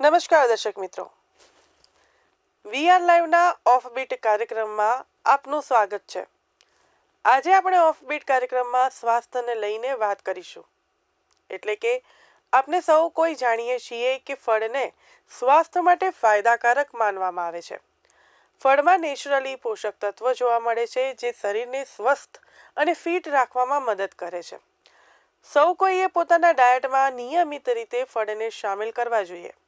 નમસ્કાર દર્શક મિત્રો. વીઆર લાઈવના ઓફબીટ કાર્યક્રમમાં આપનું સ્વાગત છે. આજે આપણે ઓફબીટ કાર્યક્રમમાં સ્વાસ્થ્યને લઈને વાત કરીશું. એટલે કે આપણે સૌ કોઈ જાણીએ છીએ કે ફળને સ્વાસ્થ્ય માટે ફાયદાકારક માનવામાં આવે છે. ફળમાં નેચરલી પોષક તત્વો જોવા મળે છે જે શરીરને સ્વસ્થ અને ફિટ રાખવામાં મદદ કરે છે. સૌ કોઈએ પોતાના ડાયટમાં નિયમિત રીતે ફળને સામેલ કરવા જોઈએ.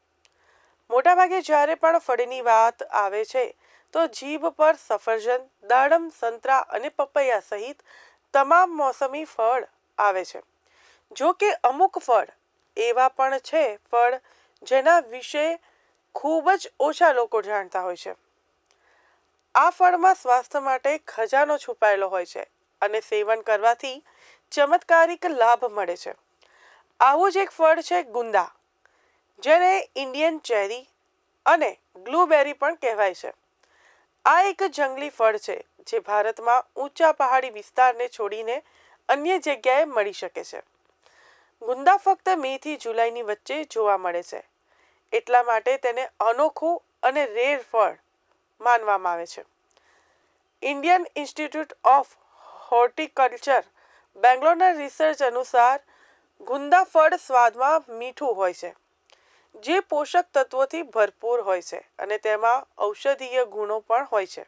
મોટાભાગે જ્યારે પણ ફળની વાત આવે છે, તો જીભ પર સફરજન, દાડમ, સંતરા અને પપૈયા સહિત તમામ મોસમી ફળ આવે છે. જો કે અમુક ફળ એવા પણ છે ફળ જેના વિશે ખૂબ જ ઓછા લોકો જાણતા હોય છે. આ ફળમાં સ્વાસ્થ્ય માટે ખજાનો છુપાયેલો હોય છે અને સેવન કરવાથી ચમત્કારિક લાભ મળે છે. આવું જ એક ફળ છે ગુંદા. જેને ઇન્ડિયન ચેરી અને બ્લૂબેરી પણ કહેવાય છે. આ એક જંગલી ફળ છે, જે ભારતમાં ઊંચા પહાડી વિસ્તારને છોડીને અન્ય જગ્યાએ મળી શકે છે. ગુંદા ફક્ત મે થી જુલાઈની વચ્ચે જોવા મળે છે. એટલા માટે તેને અનોખું અને રેર ફળ માનવામાં આવે છે. ઇન્ડિયન ઇન્સ્ટિટ્યૂટ ઓફ હોર્ટિકલ્ચર, બેંગ્લોરના રિસર્ચ અનુસાર ગુંદા ફળ સ્વાદમાં મીઠું હોય છે. જે પોષક તત્વોથી ભરપૂર હોય છે અને તેમાં ઔષધીય ગુણો પણ હોય છે.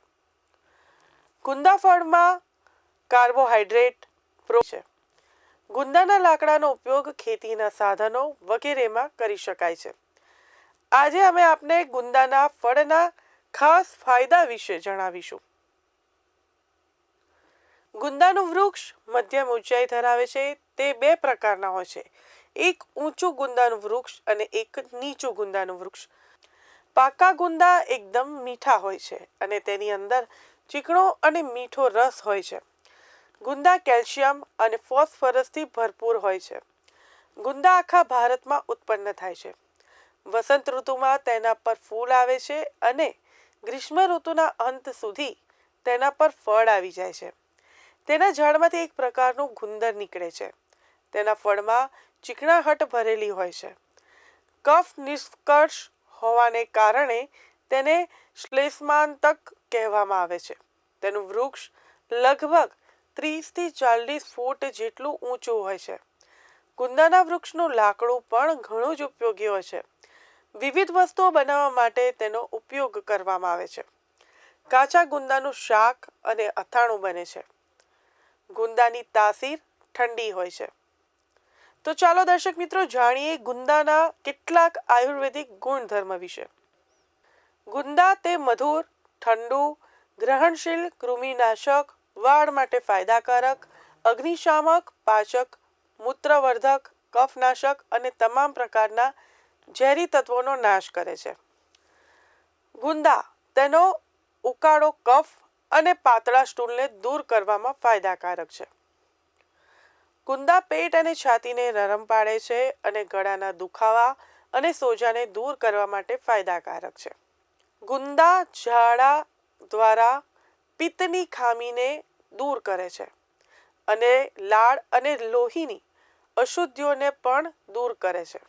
ગુંદા કાર્બોહાઈડ્રેટ, પ્રો છે. ગુંદાના લાકડાનો ઉપયોગ ખેતીના સાધનો વગેરેમાં કરી શકાય છે. આજે અમે આપને ગુંદાના ફળના ખાસ ફાયદા વિશે જણાવીશું. ગુંદાનું વૃક્ષ મધ્યમ ઊંચાઈ ધરાવે છે, તે બે પ્રકારના હોય છે. એક ઊંચું ગુંદાનું વૃક્ષ અને એક નીચું ગુંદાનું વૃક્ષ. પાકા ગુંદા એકદમ મીઠા હોય છે અને તેની અંદર ચીકણો અને મીઠો રસ હોય છે. ગુંદા કેલ્શિયમ અને ફોસ્ફરસથી ભરપૂર હોય છે. ગુંદા આખા ભારતમાં ઉત્પન્ન થાય છે. વસંત ઋતુમાં તેના પર ફૂલ આવે છે અને ગ્રીષ્મ ઋતુના અંત સુધી તેના પર ફળ આવી જાય છે. તેના ઝાડમાંથી એક પ્રકારનું ગુંદર નીકળે છે. તેના ફળમાં ચીકણાહટ ભરેલી હોય છે. કફ નિષ્કર્ષ હોવાને કારણે તેને શ્લેષ્માંતક કહેવામાં આવે છે. તેનું વૃક્ષ લગભગ ત્રીસથી ચાલીસ ફૂટ જેટલું ઊંચું હોય છે. ગુંદાના વૃક્ષનું લાકડું પણ ઘણું જ ઉપયોગી હોય છે. વિવિધ વસ્તુઓ બનાવવા માટે તેનો ઉપયોગ કરવામાં આવે છે. કાચા ગુંદાનું શાક અને અથાણું બને છે. ગુંદાની તાસીર ઠંડી હોય છે. તો ચાલો દર્શક મિત્રો, જાણીએ ગુંદાના કેટલાક આયુર્વેદિક ગુણધર્મ વિશે. ગુંદા તે મધુર, ઠંડુ, ગ્રહણશીલ કૃમિનાશક, વાળ માટે ફાયદાકારક, અગ્નિશામક, પાચક, મૂત્રવર્ધક, કફનાશક અને તમામ પ્રકારના ઝેરી તત્વોનો નાશ કરે છે. ગુંદા તેનો ઉકાળો કફ અને પાતળા સ્ટૂલને દૂર કરવામાં ફાયદાકારક છે. ગુંદા પેટ અને છાતીને નરમ પાડે છે અને ગળાના દુખાવા અને સોજાને દૂર કરવા માટે ફાયદાકારક છે. ગુંદા ઝાડા દ્વારા પિત્તની ખામીને દૂર કરે છે અને લાળ અને લોહીની અશુદ્ધિઓને પણ દૂર કરે છે.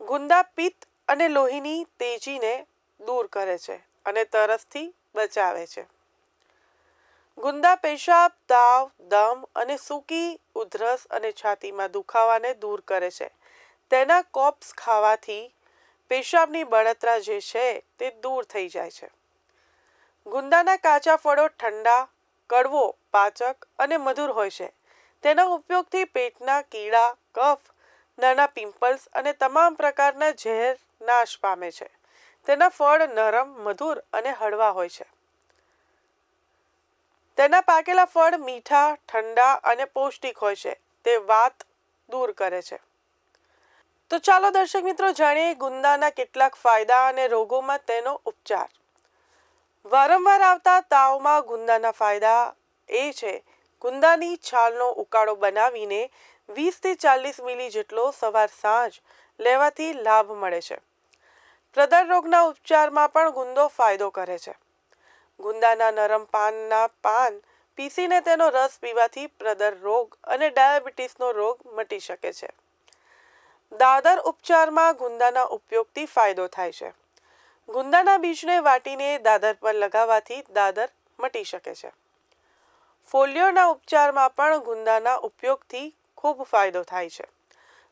ગુંદા પિત્ત અને લોહીની તેજીને દૂર કરે છે અને તરસથી બચાવે છે. ગુંદા પેશાબ, તાવ, દમ અને સૂકી ઉધરસ અને છાતીમાં દુખાવાને દૂર કરે છે. તેના કોપ્સ ખાવાથી પેશાબની બળતરા જે છે તે દૂર થઈ જાય છે. ગુંદાના કાચા ફળો ઠંડા, કડવો, પાચક અને મધુર હોય છે. તેના ઉપયોગથી પેટના કીડા, કફ, નાના પિમ્પલ્સ અને તમામ પ્રકારના ઝેર નાશ પામે છે. તેના ફળ નરમ, મધુર અને હળવા હોય છે. તેના પાકેલા ફળ મીઠા, ઠંડા અને પૌષ્ટિક હોય છે. તે વાત દૂર કરે છે. તો ચાલો દર્શક મિત્રો જાણીએ ગુંદાના કેટલાક ફાયદા અને રોગોમાં તેનો ઉપચાર. વારંવાર આવતા તાવમાં ગુંદાના ફાયદા એ છે, ગુંદાની છાલનો ઉકાળો બનાવીને વીસથી ચાલીસ મિલી જેટલો સવાર સાંજ લેવાથી લાભ મળે છે. પ્રદર રોગના ઉપચારમાં પણ ગુંદો ફાયદો કરે છે. ગુંદાના નરમ પાનના પાન પીસીને તેનો રસ પીવાથી પ્રદર રોગ અને ડાયાબિટીસનો રોગ મટી શકે છે. દાદર ઉપચારમાં ગુંદાના ઉપયોગથી ફાયદો થાય છે. ગુંદાના બીજને વાટીને દાદર પર લગાવવાથી દાદર મટી શકે છે. ફોલિયોના ઉપચારમાં પણ ગુંદાના ઉપયોગથી ખૂબ ફાયદો થાય છે.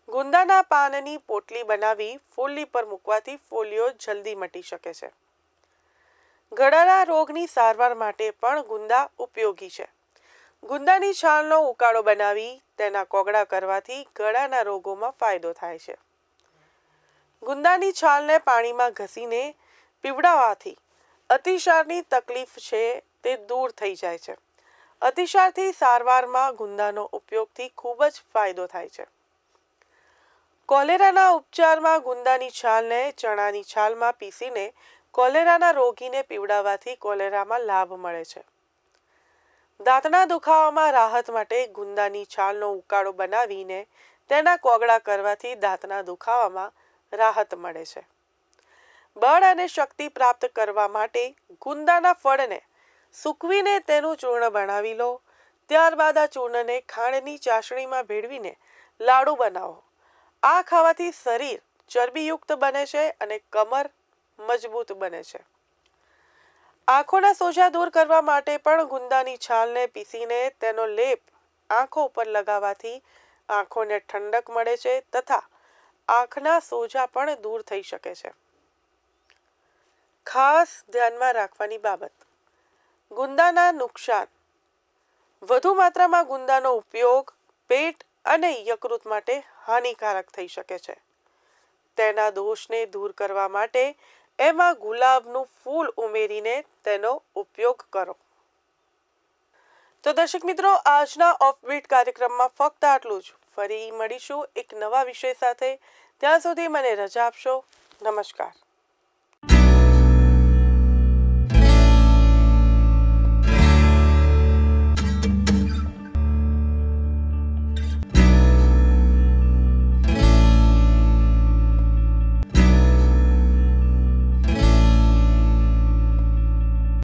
ગુંદાના પાનની પોટલી બનાવી ફોલ્લી પર મૂકવાથી ફોલિયો જલ્દી મટી શકે છે. ગળાના રોગની સારવાર માટે પણ ગુંદા ઉપયોગી છે. ગુંદાની છાલનો ઉકાળો બનાવી તેના કોગળા કરવાથી ગળાના રોગોમાં ફાયદો થાય છે. ગુંદાની છાલને પાણીમાં ઘસીને પીવડાવવાથી અતિસારની તકલીફ છે તે દૂર થઈ જાય છે. અતિસારથી સારવારમાં ગુંદાનો ઉપયોગથી ખૂબ જ ફાયદો થાય છે. કોલેરાના ઉપચારમાં ગુંદાની છાલને ચણાની છાલમાં પીસીને કોલેરાના રોગીને પીવડાવવાથી કોલેરામાં લાભ મળે છે. દાંતના દુખાવામાં રાહત માટે ગુંદાની છાલનો ઉકાળો બનાવીને તેના કોગળા કરવાથી દાંતના દુખાવામાં રાહત મળે છે. બળ અને શક્તિ પ્રાપ્ત કરવા માટે ગુંદાના ફળને સૂકવીને તેનું ચૂર્ણ બનાવી લો. ત્યારબાદ આ ચૂર્ણને ખાંડની ચાસણીમાં ભેળવીને લાડુ બનાવો. આ ખાવાથી શરીર ચરબીયુક્ત બને છે અને કમર મજબૂત બને છે. આંખોના સોજા દૂર કરવા માટે પણ ગુંદાની છાલને પીસીને તેનો લેપ આંખો ઉપર લગાવવાથી આંખોને ઠંડક મળે છે તથા આંખના સોજા પણ દૂર થઈ શકે છે. ખાસ ધ્યાનમાં રાખવાની બાબત, ગુંદાના નુકસાન. વધુ માત્રામાં ગુંદાનો ઉપયોગ પેટ અને યકૃત માટે હાનિકારક થઈ શકે છે. તેના દોષને દૂર કરવા માટે એમાં ગુલાબનું ફૂલ ઉમેરીને તેનો ઉપયોગ કરો. તો દર્શક મિત્રો, આજના ઓફબીટ કાર્યક્રમમાં ફક્ત આટલું જ. ફરી મળીશું એક નવા વિષય સાથે. ત્યાં સુધી મને રજા આપશો. નમસ્કાર.